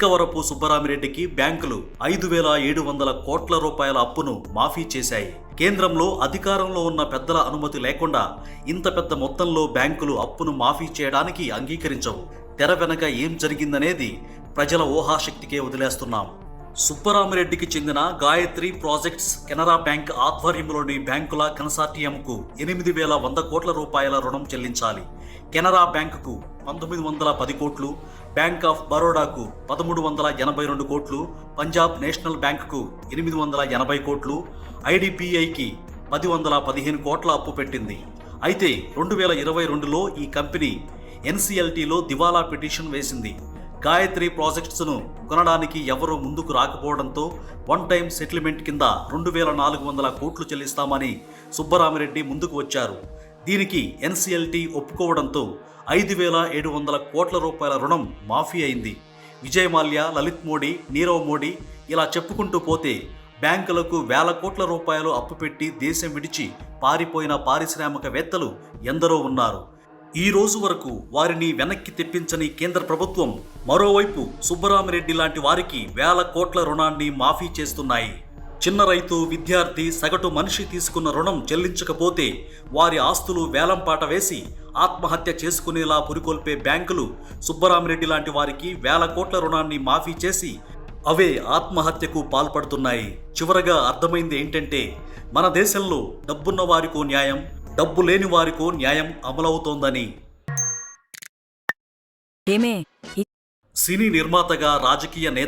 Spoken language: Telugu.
కవరపు సుబ్బరామిరెడ్డికి బ్యాంకులు ఐదు వేల ఏడు వందల కోట్ల రూపాయల అప్పును మాఫీ చేశాయి. కేంద్రంలో అధికారంలో ఉన్న పెద్దల అనుమతి లేకుండా ఇంత పెద్ద మొత్తంలో బ్యాంకులు అప్పును మాఫీ చేయడానికి అంగీకరించవు. తెర వెనక ఏం జరిగిందనేది ప్రజల ఊహాశక్తికే వదిలేస్తున్నాం. సుబ్బరామిరెడ్డికి చెందిన గాయత్రి ప్రాజెక్ట్స్ కెనరా బ్యాంక్ ఆధ్వర్యంలోని బ్యాంకుల కన్సార్టియంకు ఎనిమిది వేల వంద కోట్ల రూపాయల రుణం చెల్లించాలి. కెనరా బ్యాంకుకు పంతొమ్మిది వందల పది కోట్లు బ్యాంక్ ఆఫ్ బరోడాకు పదమూడు వందల ఎనభై రెండు కోట్లు పంజాబ్ నేషనల్ బ్యాంకుకు ఎనిమిది వందల ఎనభై కోట్లు ఐడిపిఐకి పది వందల పదిహేను కోట్ల అప్పు పెట్టింది. అయితే రెండు వేల ఇరవై రెండులో ఈ కంపెనీ ఎన్సిఎల్టీలో దివాలా పిటిషన్ వేసింది. గాయత్రి ప్రాజెక్ట్స్ను కొనడానికి ఎవరూ ముందుకు రాకపోవడంతో వన్ టైం సెటిల్మెంట్ కింద రెండు వేల నాలుగు వందల కోట్లు చెల్లిస్తామని సుబ్బరామిరెడ్డి ముందుకు వచ్చారు. దీనికి ఎన్సిఎల్టీ ఒప్పుకోవడంతో ఐదు వేల ఏడు వందల కోట్ల రూపాయల రుణం మాఫీ అయింది. విజయ్ మాల్యా లలిత్ మోడీ నీరవ్ మోడీ ఇలా చెప్పుకుంటూ పోతే బ్యాంకులకు వేల కోట్ల రూపాయలు అప్పు పెట్టి దేశం విడిచి పారిపోయిన పారిశ్రామికవేత్తలు ఎందరో ఉన్నారు. ఈ రోజు వరకు వారిని వెనక్కి తెప్పించని కేంద్ర ప్రభుత్వం మరోవైపు సుబ్బరామిరెడ్డి లాంటి వారికి వేల కోట్ల రుణాన్ని మాఫీ చేస్తున్నాయి. చిన్న రైతు విద్యార్థి సగటు మనిషి తీసుకున్న రుణం చెల్లించకపోతే వారి ఆస్తులు వేలంపాట వేసి ఆత్మహత్య చేసుకునేలా పురికొల్పే బ్యాంకులు సుబ్బరామిరెడ్డి లాంటి వారికి వేల కోట్ల రుణాన్ని మాఫీ చేసి అవే ఆత్మహత్యకు పాల్పడుతున్నాయి. చివరగా అర్థమైంది ఏంటంటే మన దేశంలో డబ్బున్న వారికో న్యాయం డబ్బు లేని వారికో న్యాయం అమలవుతోందని. సినీ నిర్మాతగా రాజకీయ నేత